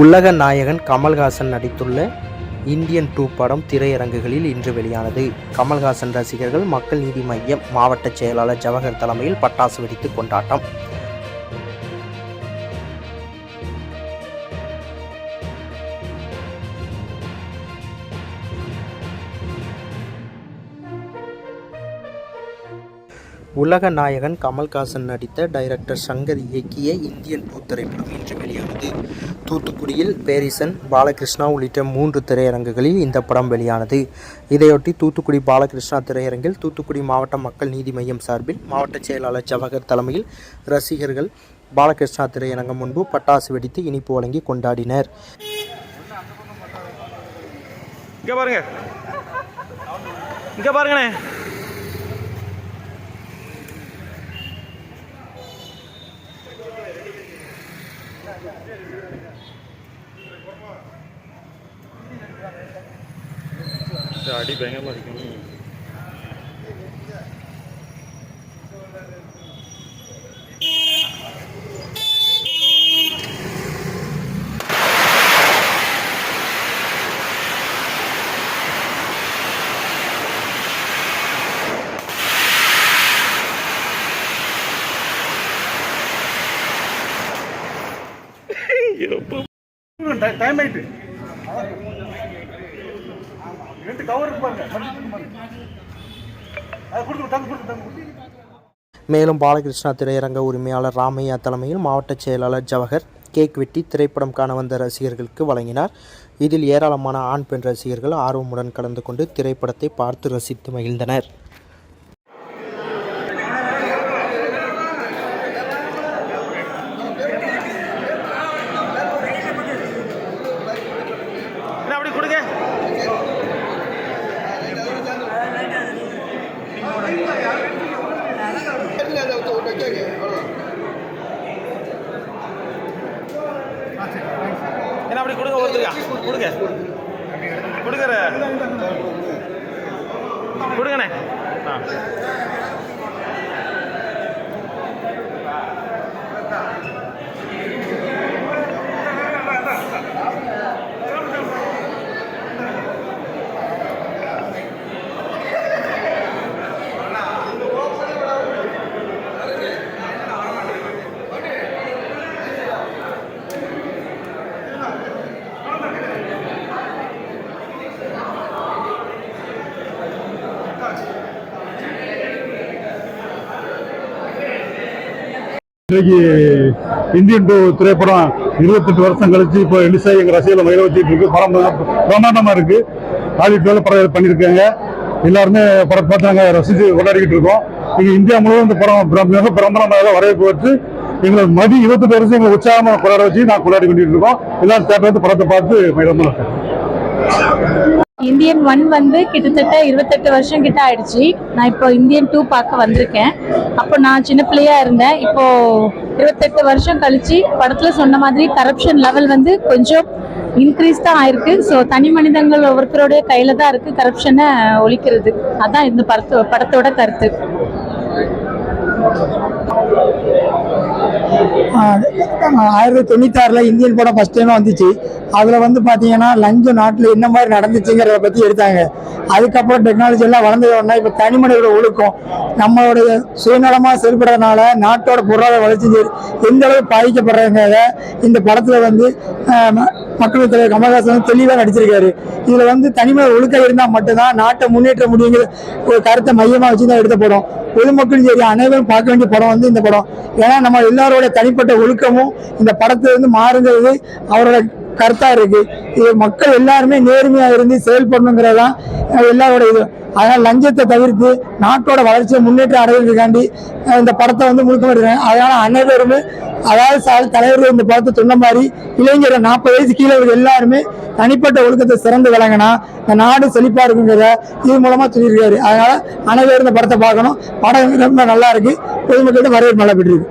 உலக நாயகன் கமல்ஹாசன் நடித்துள்ள இந்தியன் டூ படம் திரையரங்குகளில் இன்று வெளியானது. கமல்ஹாசன் ரசிகர்கள் மக்கள் நீதி மையம் மாவட்ட செயலாளர் ஜவஹர் தலைமையில் பட்டாசு வெடித்து கொண்டாட்டம். உலக நாயகன் கமல்ஹாசன் நடித்த டைரக்டர் சங்கர் இயக்கிய இந்தியன் பூ திரைப்படம் இன்று வெளியானது. தூத்துக்குடியில் பேரிசன் பாலகிருஷ்ணா உள்ளிட்ட மூன்று திரையரங்குகளில் இந்த படம் வெளியானது. இதையொட்டி தூத்துக்குடி பாலகிருஷ்ணா திரையரங்கில் தூத்துக்குடி மாவட்ட மக்கள் நீதி மையம் சார்பில் மாவட்ட செயலாளர் ஜவஹர் தலைமையில் ரசிகர்கள் பாலகிருஷ்ணா திரையரங்கம் முன்பு பட்டாசு வெடித்து இனிப்பு வழங்கி கொண்டாடினர். இங்கே பாருங்க. இங்கே பாருங்கண்ணே അടി ഭയങ്കര അടിക്കണം ടൈം ആയിട്ട് ரெண்டு கவர் பாருங்க கொடுத்து கொடுத்து கொடுத்து மேலும் பாலகிருஷ்ணா திரையரங்க உரிமையாளர் ராமையா தலைமையில் மாவட்ட செயலாளர் ஜவஹர் கேக் வெட்டி திரைப்படம் காண வந்த ரசிகர்களுக்கு வழங்கினார். இதில் ஏராளமான ஆண் பெண் ரசிகர்கள் ஆர்வமுடன் கலந்து கொண்டு திரைப்படத்தை பார்த்து ரசித்து மகிழ்ந்தனர் என்ன அப்படி கொடுங்க என்ன அப்படி கொடுங்க ஒருத்தருக்கா கொடுங்க. கொடுக்குற கொடுங்கண்ணே. ஆ. இன்னைக்கு இந்தியன் டூ திரைப்படம் இருபத்தெட்டு வருஷம் கழிச்சு இப்போ எலிசா எங்கள் ரசிகளை மகிழ வச்சுட்டு இருக்கு. படம் பிரமாண்டமாக இருக்கு. ஆடிட்டோல படம் பண்ணியிருக்காங்க. எல்லாருமே படம் பார்த்து நாங்கள் ரசித்து கொண்டாடிக்கிட்டு இருக்கோம். நீங்கள் இந்தியா முழுவதும் இந்த படம் மிக பிரமாண்டமாக வரவேற்பு வச்சு எங்களை மதி இருபத்தெட்டு வருஷம் எங்களை உற்சாகமாக கொண்டாட வச்சு நான் கொண்டாடி கொண்டிட்டு இருக்கோம் எல்லாரும் தேட்டர் வந்து படத்தை பார்த்து மகிழமாக இந்தியன் ஒன் வந்து கிட்டத்தட்ட இருபத்தெட்டு வருஷம் கிட்ட ஆயிடுச்சு. நான் இப்போ இந்தியன் டூ பார்க்க வந்திருக்கேன். அப்போ நான் சின்ன பிள்ளையா இருந்தேன். இப்போ இருபத்தெட்டு வருஷம் கழிச்சு படத்துல சொன்ன மாதிரி கரப்ஷன் லெவல் வந்து கொஞ்சம் இன்க்ரீஸ் தான் ஆயிருக்கு. ஸோ தனி மனிதங்கள் ஒவ்வொருத்தருடைய கையில தான் இருக்கு கரப்ஷனை ஒழிக்கிறது. அதான் இந்த படத்தோட கருத்து. ஆயிரத்தி தொண்ணூத்தாறில் இந்தியன் படம் ஃபஸ்ட் டைம் வந்துச்சு. அதில் வந்து பார்த்தீங்கன்னா லஞ்சம் நாட்டில் என்ன மாதிரி நடந்துச்சுங்கிறத பற்றி எடுத்தாங்க. அதுக்கப்புறம் டெக்னாலஜி எல்லாம் வளர்ந்தது உடனே இப்போ தனிமனிதோட ஒழுக்கம். நம்மளுடைய சுயநலமாக செயல்படுறதுனால நாட்டோட பொருளாதார வளர்ச்சி எந்த அளவு பாதிக்கப்படுறதுங்கிறத இந்த படத்தில் வந்து மக்கள் தலைவர் கமல்ஹாசன் வந்து தெளிவாக நடிச்சிருக்காரு. இதில் வந்து தனிமனித ஒழுக்கம் இருந்தால் மட்டும்தான் நாட்டை முன்னேற்ற முடியுங்கிற ஒரு கருத்தை மையமாக வச்சு தான் எடுத்த படம். பொதுமக்களும் சரி அனைவரும் பார்க்க வேண்டிய படம் வந்து இந்த படம். ஏன்னா நம்ம எல்லாரோட தனிப்பட்ட ஒழுக்கமும் இந்த படத்துல இருந்து மாறுங்கிறது அவரோட கருத்தா இருக்கு. இது மக்கள் எல்லாருமே நேர்மையா இருந்து செயல்படணுங்கிறதான் எல்லாரோட இது. அதனால லஞ்சத்தை தவிர்த்து நாட்டோட வளர்ச்சியை முன்னேற்றம் அடைவதற்காண்டி இந்த படத்தை வந்து முழுக்க மாட்டேன் அதனால அனைவருமே அதாவது சார் தலைவர்கள் இந்த படத்தை சொன்ன மாதிரி இளைஞர் நாற்பது வயசு கீழே இருக்கிற எல்லாருமே தனிப்பட்ட ஒழுக்கத்தை சிறந்து விளங்கினா இந்த நாடு செழிப்பா இருக்குங்கிறத இது மூலமா சொல்லியிருக்காரு. அதனால அனைவரும் இந்த படத்தை பார்க்கணும். படம் ரொம்ப நல்லா இருக்கு. பொதுமக்கள்கிட்ட வரவேற்பு நல்லா பெற்றிருக்கு